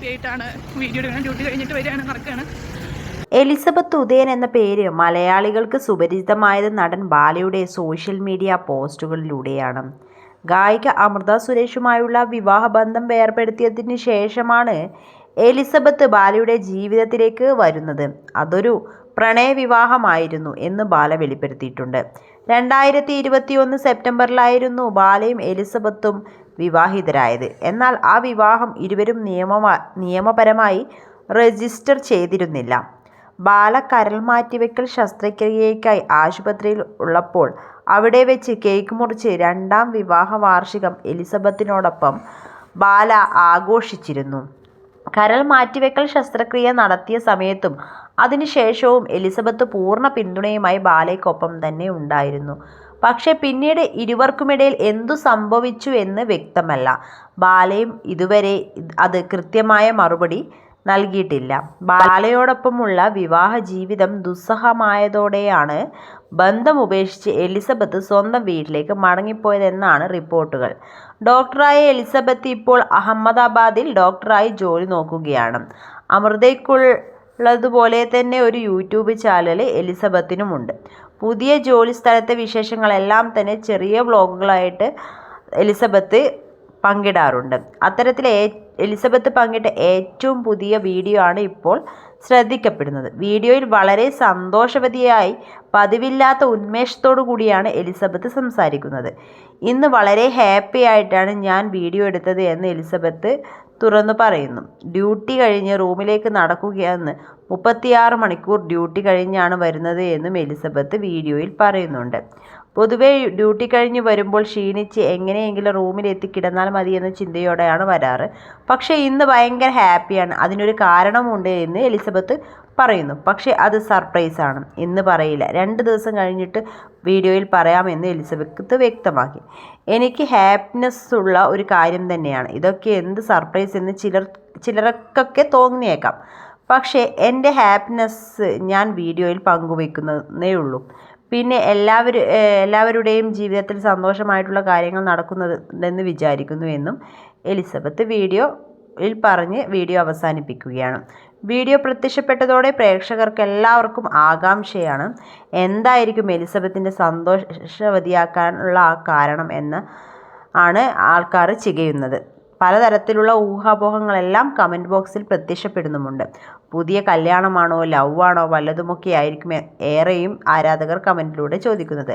Happy ആയിട്ടാണ് video എടുക്കണം duty കഴിഞ്ഞിട്ട് വരികയാണ് നടക്കുകയാണ്. എലിസബത്ത് ഉദയൻ എന്ന പേര് മലയാളികൾക്ക് സുപരിചിതമായത് നടൻ ബാലയുടെ സോഷ്യൽ മീഡിയ പോസ്റ്റുകളിലൂടെയാണ്. ഗായിക അമൃത സുരേഷുമായുള്ള വിവാഹബന്ധം വേർപെടുത്തിയതിന് ശേഷമാണ് എലിസബത്ത് ബാലയുടെ ജീവിതത്തിലേക്ക് വരുന്നത്. അതൊരു പ്രണയവിവാഹമായിരുന്നു എന്ന് ബാല വെളിപ്പെടുത്തിയിട്ടുണ്ട്. രണ്ടായിരത്തി സെപ്റ്റംബറിലായിരുന്നു ബാലയും എലിസബത്തും വിവാഹിതരായത്. എന്നാൽ ആ വിവാഹം ഇരുവരും നിയമ നിയമപരമായി രജിസ്റ്റർ ചെയ്തിരുന്നില്ല. ബാല കരൽ മാറ്റിവെക്കൽ ശസ്ത്രക്രിയയ്ക്കായി ആശുപത്രിയിൽ ഉള്ളപ്പോൾ അവിടെ വെച്ച് കേക്ക് മുറിച്ച് രണ്ടാം വിവാഹ വാർഷികം എലിസബത്തിനോടൊപ്പം ബാല ആഘോഷിച്ചിരുന്നു. കരൾ മാറ്റിവെക്കൽ ശസ്ത്രക്രിയ നടത്തിയ സമയത്തും അതിനുശേഷവും എലിസബത്ത് പൂർണ പിന്തുണയുമായി ബാലയ്ക്കൊപ്പം തന്നെ ഉണ്ടായിരുന്നു. പക്ഷേ പിന്നീട് ഇരുവർക്കുമിടയിൽ എന്തു സംഭവിച്ചു എന്ന് വ്യക്തമല്ല. ബാലയും ഇതുവരെ അത് കൃത്യമായ മറുപടി നൽകിയിട്ടില്ല. ബാലയോടൊപ്പമുള്ള വിവാഹ ജീവിതം ദുസ്സഹമായതോടെയാണ് ബന്ധം ഉപേക്ഷിച്ച് എലിസബത്ത് സ്വന്തം വീട്ടിലേക്ക് മടങ്ങിപ്പോയതെന്നാണ് റിപ്പോർട്ടുകൾ. ഡോക്ടറായ എലിസബത്ത് ഇപ്പോൾ അഹമ്മദാബാദിൽ ഡോക്ടറായി ജോലി നോക്കുകയാണ്. അമൃതയ്ക്കുള്ളതുപോലെ തന്നെ ഒരു യൂട്യൂബ് ചാനൽ എലിസബത്തിനുമുണ്ട്. പുതിയ ജോലി സ്ഥലത്തെ വിശേഷങ്ങളെല്ലാം തന്നെ ചെറിയ വ്ളോഗുകളായിട്ട് എലിസബത്ത് പങ്കിടാറുണ്ട്. അത്തരത്തിൽ ഏ എലിസബത്ത് പങ്കിട്ട ഏറ്റവും പുതിയ വീഡിയോ ആണ് ഇപ്പോൾ ശ്രദ്ധിക്കപ്പെടുന്നത്. വീഡിയോയിൽ വളരെ സന്തോഷവതിയായി പതിവില്ലാത്ത ഉന്മേഷത്തോടു കൂടിയാണ് എലിസബത്ത് സംസാരിക്കുന്നത്. ഇന്ന് വളരെ ഹാപ്പി ആയിട്ടാണ് ഞാൻ വീഡിയോ എടുത്തത് എന്ന് എലിസബത്ത് തുറന്നു പറയുന്നു. ഡ്യൂട്ടി കഴിഞ്ഞ് റൂമിലേക്ക് നടക്കുകയെന്ന് മുപ്പത്തിയാറ് മണിക്കൂർ ഡ്യൂട്ടി കഴിഞ്ഞാണ് വരുന്നത് എന്നും എലിസബത്ത് വീഡിയോയിൽ പറയുന്നുണ്ട്. പൊതുവെ ഡ്യൂട്ടി കഴിഞ്ഞ് വരുമ്പോൾ ക്ഷീണിച്ച് എങ്ങനെയെങ്കിലും റൂമിലെത്തി കിടന്നാൽ മതി എന്ന ചിന്തയോടെയാണ് വരാറ്. പക്ഷേ ഇന്ന് ഭയങ്കര ഹാപ്പിയാണ്. അതിനൊരു കാരണമുണ്ട് എന്ന് എലിസബത്ത് പറയുന്നു. പക്ഷേ അത് സർപ്രൈസാണ്. ഇന്ന് പറയില്ല. രണ്ട് ദിവസം കഴിഞ്ഞിട്ട് വീഡിയോയിൽ പറയാമെന്ന് എലിസബത്ത് വ്യക്തമാക്കി. എനിക്ക് ഹാപ്പിനെസ് ഉള്ള ഒരു കാര്യം തന്നെയാണ്. ഇതൊക്കെ എന്ത് സർപ്രൈസ് എന്ന് ചിലർ ചിലർക്കൊക്കെ തോന്നിയേക്കാം. പക്ഷേ എന്റെ ഹാപ്പിനെസ് ഞാൻ വീഡിയോയിൽ പങ്കുവയ്ക്കുന്നതേ ഉള്ളൂ. പിന്നെ എല്ലാവരും എല്ലാവരുടെയും ജീവിതത്തിൽ സന്തോഷമായിട്ടുള്ള കാര്യങ്ങൾ നടക്കുന്നുണ്ടെന്ന് വിചാരിക്കുന്നു എന്നും എലിസബത്ത് വീഡിയോയിൽ പറഞ്ഞ് വീഡിയോ അവസാനിപ്പിക്കുകയാണ്. വീഡിയോ പ്രത്യക്ഷപ്പെട്ടതോടെ പ്രേക്ഷകർക്ക് എല്ലാവർക്കും ആകാംക്ഷയാണ്. എന്തായിരിക്കും എലിസബത്തിന്റെ സന്തോഷവതിയാക്കാനുള്ള ആ കാരണം എന്ന് ആണ് ആൾക്കാർ ചികയുന്നത്. പലതരത്തിലുള്ള ഊഹാപോഹങ്ങളെല്ലാം കമന്റ് ബോക്സിൽ പ്രത്യക്ഷപ്പെടുന്നുമുണ്ട്. പുതിയ കല്യാണമാണോ ലവ് ആണോ വല്ലതുമൊക്കെ ആയിരിക്കും ഏറെയും ആരാധകർ കമന്റിലൂടെ ചോദിക്കുന്നത്.